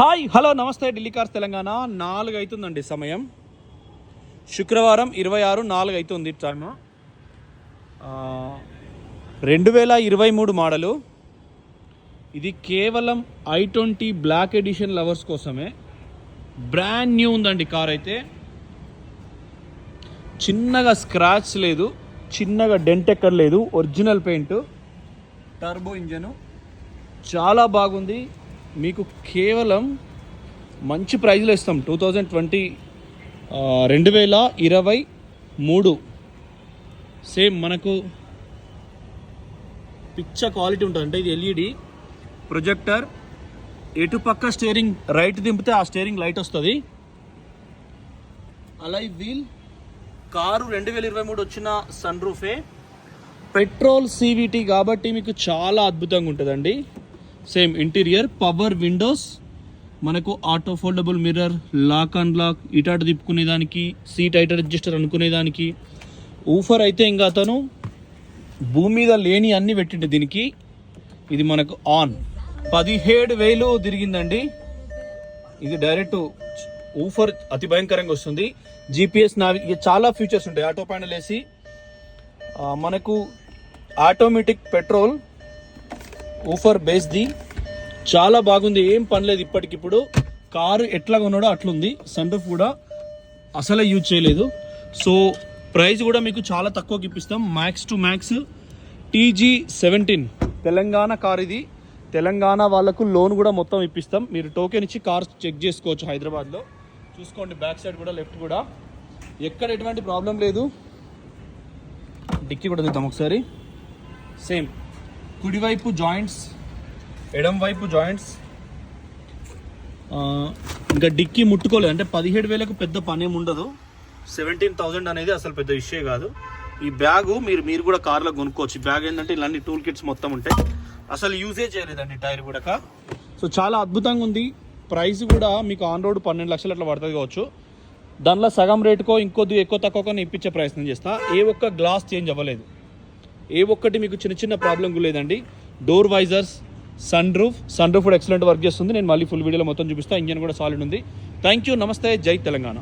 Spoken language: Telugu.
హాయ్ హలో నమస్తే ఢిల్లీ కార్స్ తెలంగాణ. నాలుగు అవుతుందండి సమయం. శుక్రవారం ఇరవై ఆరు నాలుగు అవుతుంది టైము రెండు వేల ఇరవై మూడు మోడలు ఇది కేవలం I twenty black edition lovers కోసమే. బ్రాండ్ న్యూ ఉందండి కార్ అయితే. చిన్నగా స్క్రాచ్ లేదు చిన్నగా డెంట్ ఎక్కర్ లేదు ఒరిజినల్ పెయింట్ టర్బో ఇంజను చాలా బాగుంది. మీకు కేవలం మంచి ప్రైజ్లో ఇస్తాం. టూ థౌజండ్ ట్వంటీ రెండు వేల ఇరవై మూడు. సేమ్ మనకు పిచ్చ క్వాలిటీ ఉంటుంది. అంటే ఇది ఎల్ఈడి ప్రొజెక్టర్. ఎటుపక్క స్టీరింగ్ రైట్ దింపితే ఆ స్టీరింగ్ లైట్ వస్తుంది. అలై వీల్. కారు రెండు వేల ఇరవై మూడు వచ్చిన సన్ రూఫే పెట్రోల్ సీవీటీ కాబట్టి మీకు చాలా అద్భుతంగా ఉంటుందండి. సేమ్ ఇంటీరియర్ పవర్ విండోస్ మనకు auto foldable mirror lock and lock ఇటాటు తిప్పుకునే దానికి సీట్ ఐటర్ అడ్జస్టర్ అనుకునే దానికి ఊఫర్ అయితే ఇంకా అతను భూమి మీద లేని అన్ని పెట్టిండు దీనికి. ఇది మనకు ఆన్ పదిహేడు వేలు తిరిగిందండి. ఇది డైరెక్ట్ ఊఫర్ అతి భయంకరంగా వస్తుంది. జీపీఎస్ నావి చాలా ఫీచర్స్ ఉంటాయి. ఆటో ప్యానల్ వేసి మనకు ఆటోమేటిక్ పెట్రోల్ ఊఫర్ బేస్ది చాలా బాగుంది. ఏం పనిలేదు ఇప్పటికిప్పుడు. కారు ఎట్లా కొన్నాడో అట్లుంది. సన్రూఫ్ కూడా అసలే యూజ్ చేయలేదు. సో ప్రైస్ కూడా మీకు చాలా తక్కువకి ఇప్పిస్తాం. Max to max TG seventeen Telangana car ఇది. తెలంగాణ వాళ్ళకు లోన్ కూడా మొత్తం ఇప్పిస్తాం. మీరు టోకెన్ ఇచ్చి కార్ చెక్ చేసుకోవచ్చు హైదరాబాద్లో. చూసుకోండి బ్యాక్ సైడ్ కూడా లెఫ్ట్ కూడా. ఎక్కడ ఎటువంటి ప్రాబ్లం లేదు. డిక్కీ కూడా చూద్దాం ఒకసారి. సేమ్ కుడివైపు జాయింట్స్ ఎడం వైపు జాయింట్స్ ఇంకా డిక్కీ ముట్టుకోలేదు. అంటే పదిహేడు వేలకు పెద్ద పని ఏమి ఉండదు. సెవెంటీన్ థౌజండ్ అనేది అసలు పెద్ద ఇష్యూ కాదు. ఈ బ్యాగు మీరు మీరు కూడా కార్లో కొనుక్కోవచ్చు. బ్యాగ్ ఏంటంటే ఇలాంటి టూల్ కిట్స్ మొత్తం ఉంటాయి అసలు యూజే చేయలేదండి టైర్ కూడా సో చాలా అద్భుతంగా ఉంది. ప్రైస్ కూడా మీకు ఆన్ రోడ్ పన్నెండు లక్షలు అట్లా పడుతుంది కావచ్చు. దానిలో సగం రేటుకో ఇంకొద్ది ఎక్కువ తక్కువ ఇప్పించే ప్రయత్నం చేస్తా. ఏ ఒక్క గ్లాస్ చేంజ్ అవ్వలేదు. ఏ ఒక్కటి మీకు చిన్న చిన్న ప్రాబ్లం లేదండి. Door visors sun roof sun roof కూడా ఎక్సలెంట్ వర్క్ చేస్తుంది. నేను మళ్ళీ ఫుల్ వీడియోలో మొత్తం చూపిస్తాను ఇంజన్ కూడా సాలిడ్ ఉంది. థ్యాంక్ యూ నమస్తే. జై తెలంగాణ.